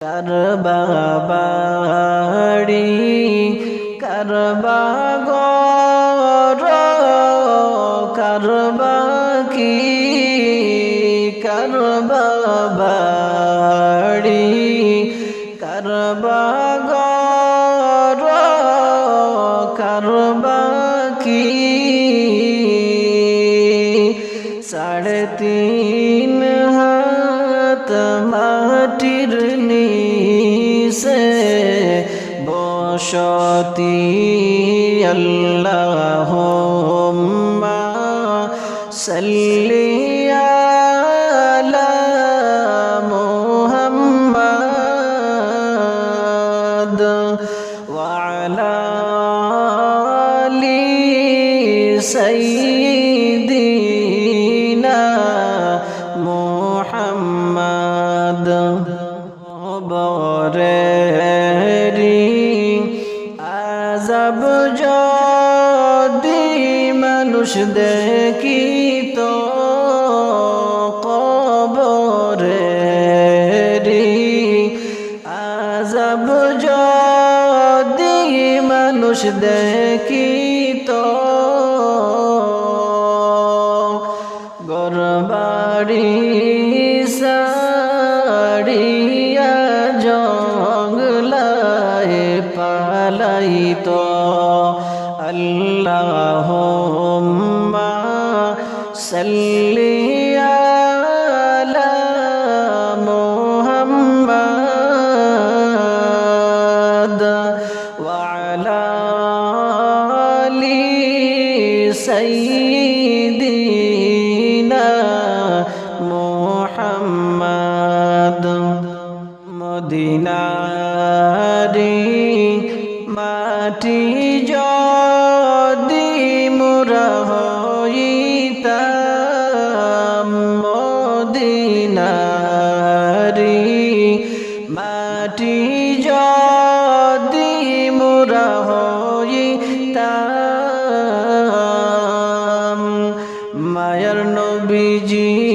কারবাবাড়ি কারবা গর কারবা কি কারবাবাড়ি কারবা গর কারবা কি সাড়ে তিন নিসে বসতি আল্লাহ সাল্লি আলা মুহাম্মাদ وعلى آل سيدنا মানুষ দেখিত কবরেরি আজব যদি মানুষ দেখিত গরবাড়ি সাড়িয়া জঙ্গলায় পালাইত আল্লাহ صلی علی محمد وعلی آل سیدنا محمد মাটি যদি মোরা হইতাম মায়ার নবীজিকে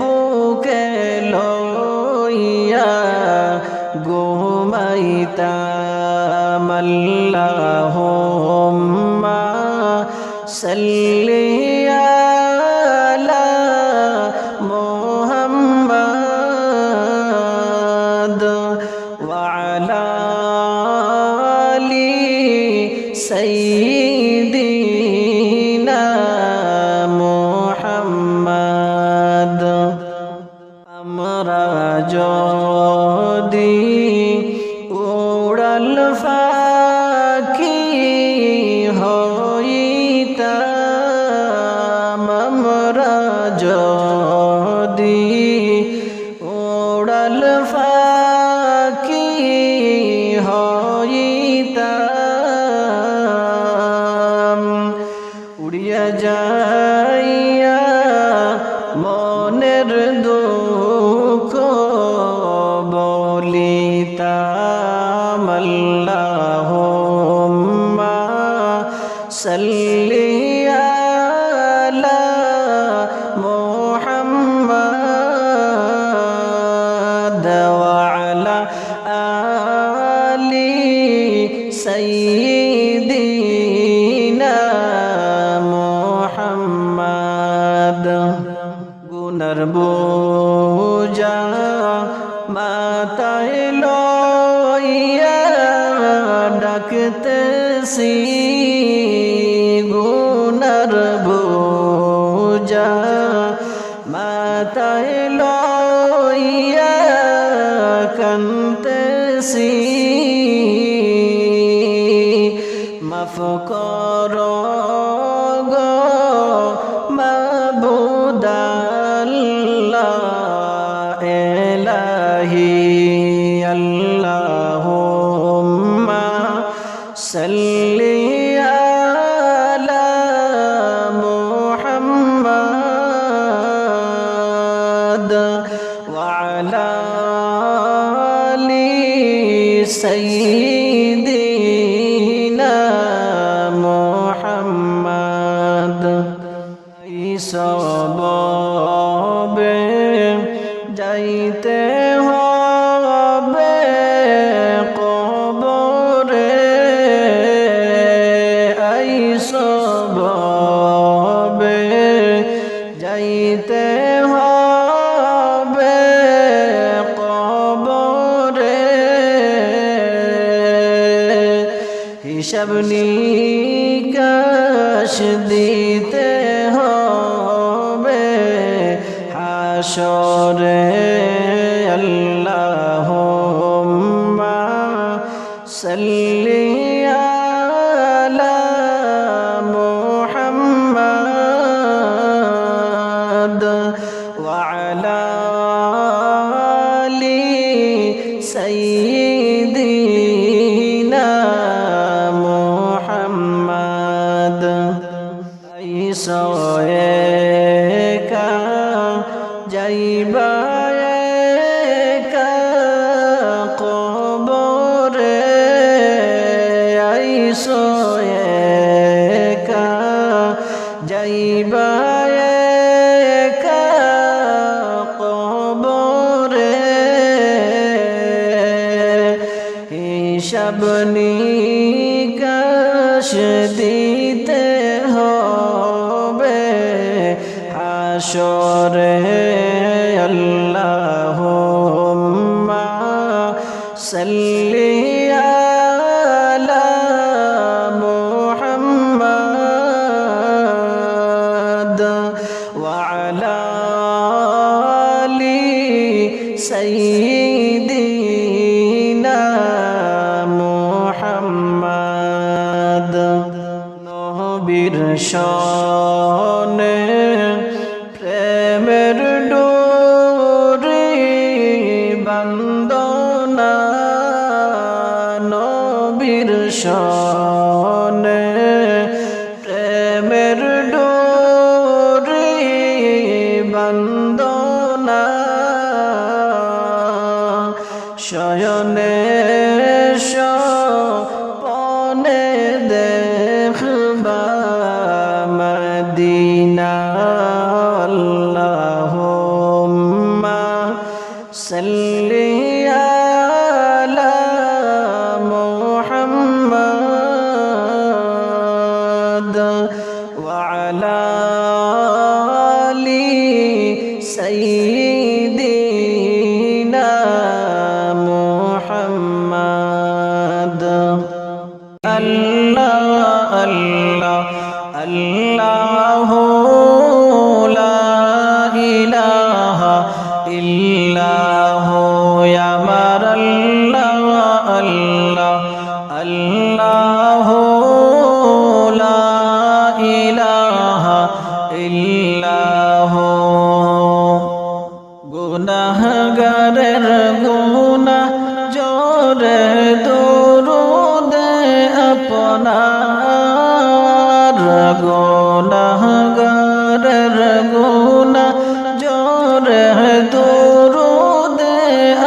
বুকে লইয়া ঘুমাইতাম। আল্লাহুম্মা সাল্লি যদি উড়াল ফাকি হইতাম আমরা যদি। উড়াল ফাকি হইতাম উড়িয়া যাইয়া মুহাম্মাদ إلهي اللهم صل على محمد وعلى سيدنا محمد. হিসাব নিকাশ দিতে হবে হাসরে عليه اللهم صل على محمد وعلى آل سيدنا محمد. نبير شاه على محمد وعلى آل سيدنا محمد. الله الله الله لا যমুনা জোরে দে আপনার রগুনা গারে রগুনা জোরে দে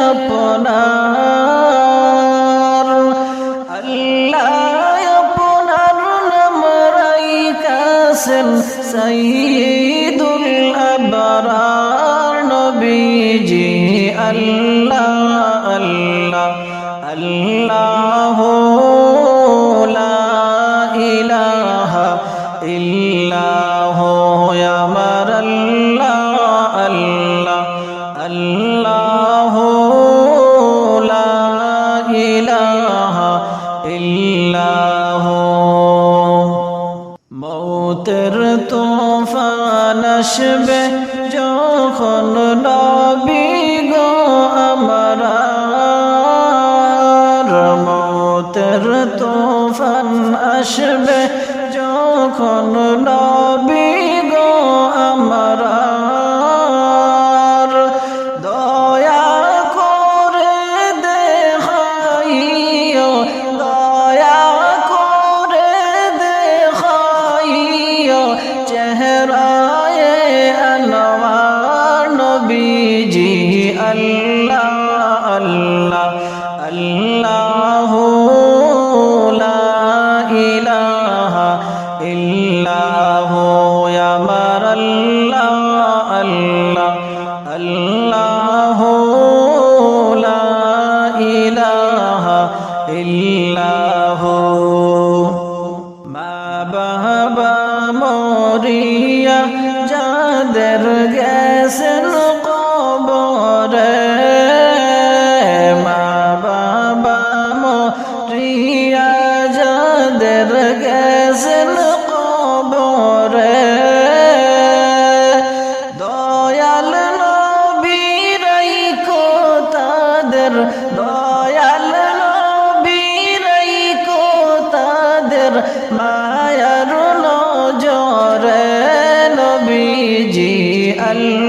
আপনার। আল্লাহ আপনার নাম রাইকাছেন সাইদুল আবরার নবীজি আল্লাহ। করিয়া যাদের গেছেন কবরে। মা বাবা মরিয়া যাদের গেছেন কবরে। দয়াল নবীরাই কো তাদের দয়া আল্লাহ